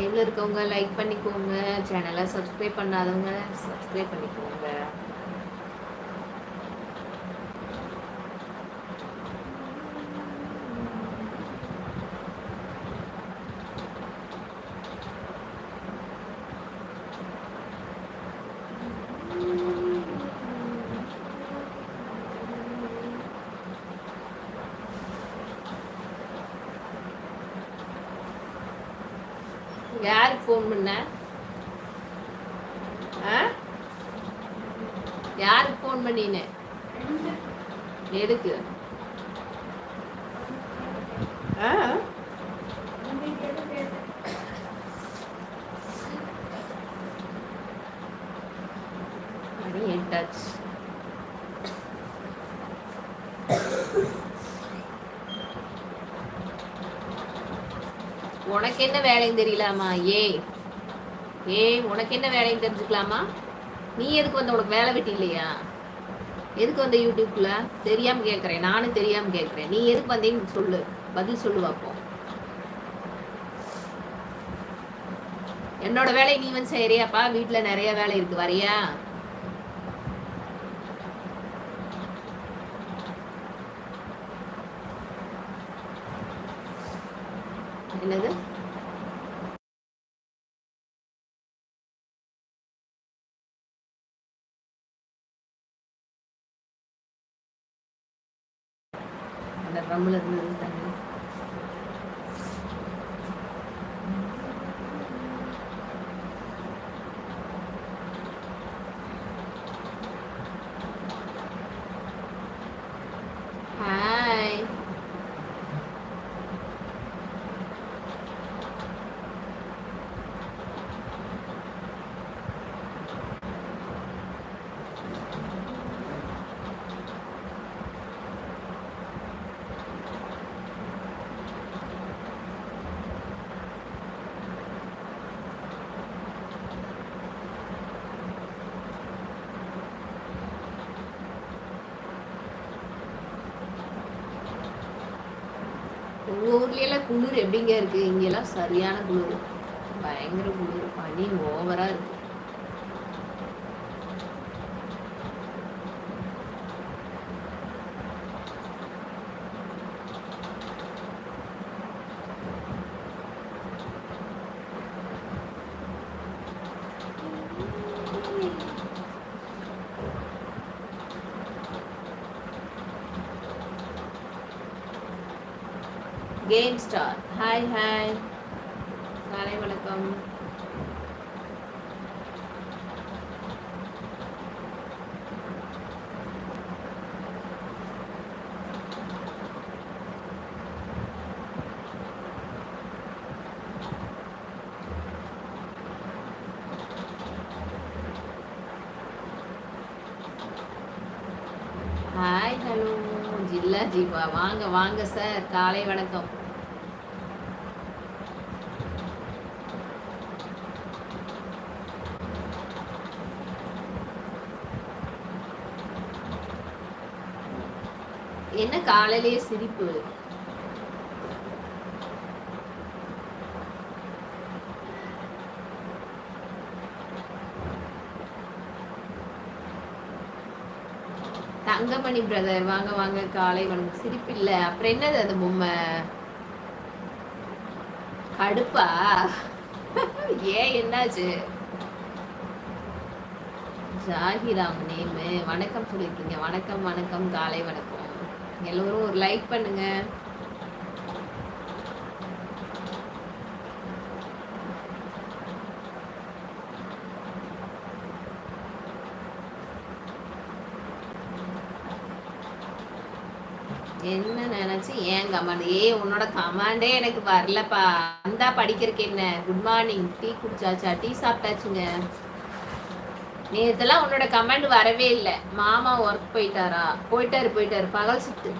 லைவ்ல இருக்கவங்க லைக் பண்ணிக்கோங்க. சேனலை சப்ஸ்கிரைப் பண்ணாதவங்க சப்ஸ்கிரைப் பண்ணிக்கோங்க. யாருக்கு ஃபோன் பண்ண? ஆ? யாருக்கு ஃபோன் பண்ணினேன் எதுக்கு? ஆ? உனக்கு என்ன வேலைன்னு தெரியலாமா? ஏ. ஏ உனக்கு என்ன வேலைன்னு தெரிஞ்சுக்கலாமா? நீ எதுக்கு வந்த உனக்கு வேலை வெட்டி இல்லையா? எதுக்கு வந்த யூடியூப்ல? தெரியாம கேட்குறேன் நானும் தெரியாம கேட்குறேன் நீ எதுக்கு வந்தீங்கன்னு சொல்லு. பதில் சொல்லு அப்போ என்னோட வேலையை நீ வந்து செய்யறியாப்பா? வீட்டில் நிறைய வேலை இருக்கு. வரியா? என்னது? அந்த ட்ரம்ல இருந்தது தண்ணி ஹாய் உங்கள் ஊர்லேயெல்லாம் குளிர் எப்படிங்க இருக்குது இங்கெல்லாம் சரியான குளிர். பயங்கர குளிர். பனி ஓவராக இருக்குது கேம் ஸ்டார் ஹாய் ஹாய் காலை வணக்கம். ஹாய் ஹலோ ஜில்லா ஜீவா. வாங்க வாங்க சார் காலை வணக்கம். என்ன காலையிலேயே சிரிப்பு? தங்கமணி பிரதர் வாங்க வாங்க காலை வணக்கம். சிரிப்பு இல்ல. அப்புறம் என்னது அந்த பொம்மை? கடுப்பா? ஏன் என்னாச்சு? ஜாகிராம் நேமு வணக்கம் சொல்லியிருக்கீங்க. வணக்கம் வணக்கம் காலை வணக்கம். எல்லோரும் ஒரு லைக் பண்ணுங்க. என்ன நினைச்சு? ஏன் கமாண்ட் ஏ உன்னோட கமாண்டே எனக்கு வரலப்பா. வந்தா படிக்கிறதுக்கு என்ன? குட் மார்னிங் டீ குடிச்சாச்சா? டீ சாப்பிட்டாச்சுங்க. நேத்தெல்லாம் உன்னோட கமெண்ட் வரவே இல்லை. மாமா ஒர்க் போயிட்டாரா? போயிட்டாரு போயிட்டாரு. பகல் சுத்து.